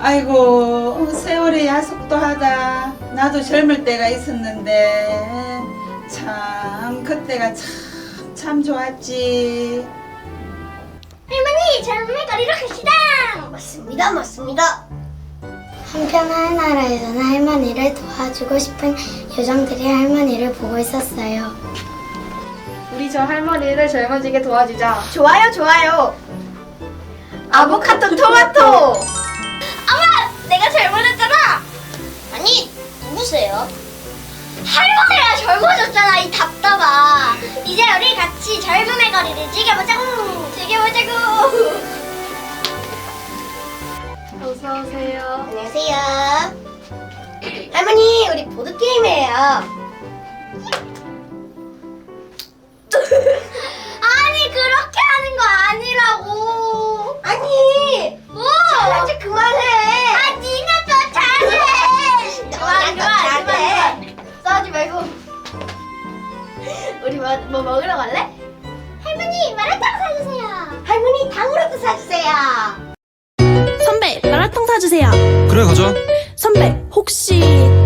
아이고 세월의 야속도 하다 나도 젊을 때가 있었는데 참 그때가 참 참 좋았지 할머니 젊음의 거리로 갑시다. 맞습니다, 맞습니다. 한편 하늘나라에서는 할머니를 도와주고 싶은 요정들이 할머니를 보고 있었어요. 우리 저 할머니를 젊어지게 도와주자. 좋아요, 좋아요. 아보카도 토마토. 누구세요? 할머니가 젊어졌잖아, 이 답답아. 이제 우리 같이 젊음의 거리를 즐겨보자고. 즐겨보자고. 어서 오세요. 안녕하세요. 할머니, 우리 보드 게임이에요. 뭐, 뭐 먹으러 갈래? 할머니 마라탕 사주세요. 할머니 탕후루도 사주세요. 선배 마라탕 사주세요 그래 가자 선배 혹시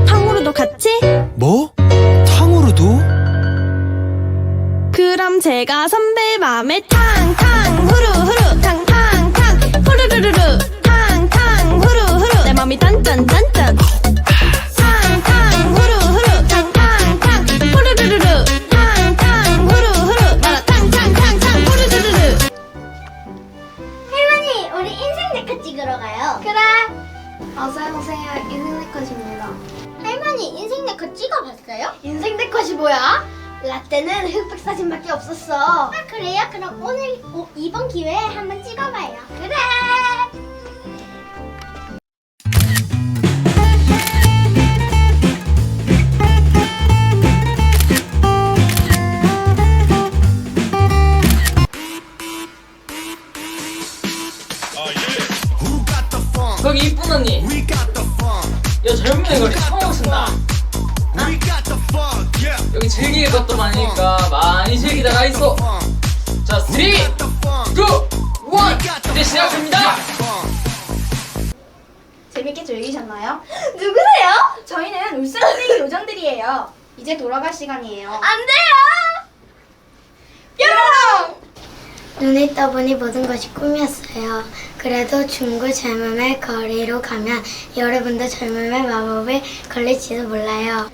탕후루도 같이? 뭐? 탕후루도? 그럼 제가 선배 맘에 탕탕 인생 네컷 찍으러 가요. 그래. 어서 오세요. 인생 내 것입니다. 할머니, 인생 네컷 찍어봤어요? 인생 네컷이 뭐야? 라떼는 흑백 사진밖에 없었어. 아, 그래요? 그럼 오늘 오, 이번 기회에 한번 찍어봐요. 그래. 언니 야 젊은 애거리 처음 오신다 여기 즐길 것도 많으니까 많이 즐기다가 있어. 자 3, 2, 1 이제 시작합니다. 재밌게 즐기셨나요? 누구세요? 저희는 울산시대 요정들이에요. 이제 돌아갈 시간이에요. 안 돼요. 눈을 떠보니 모든 것이 꿈이었어요. 그래도 중구 젊음의 거리로 가면 여러분도 젊음의 마법에 걸릴지도 몰라요.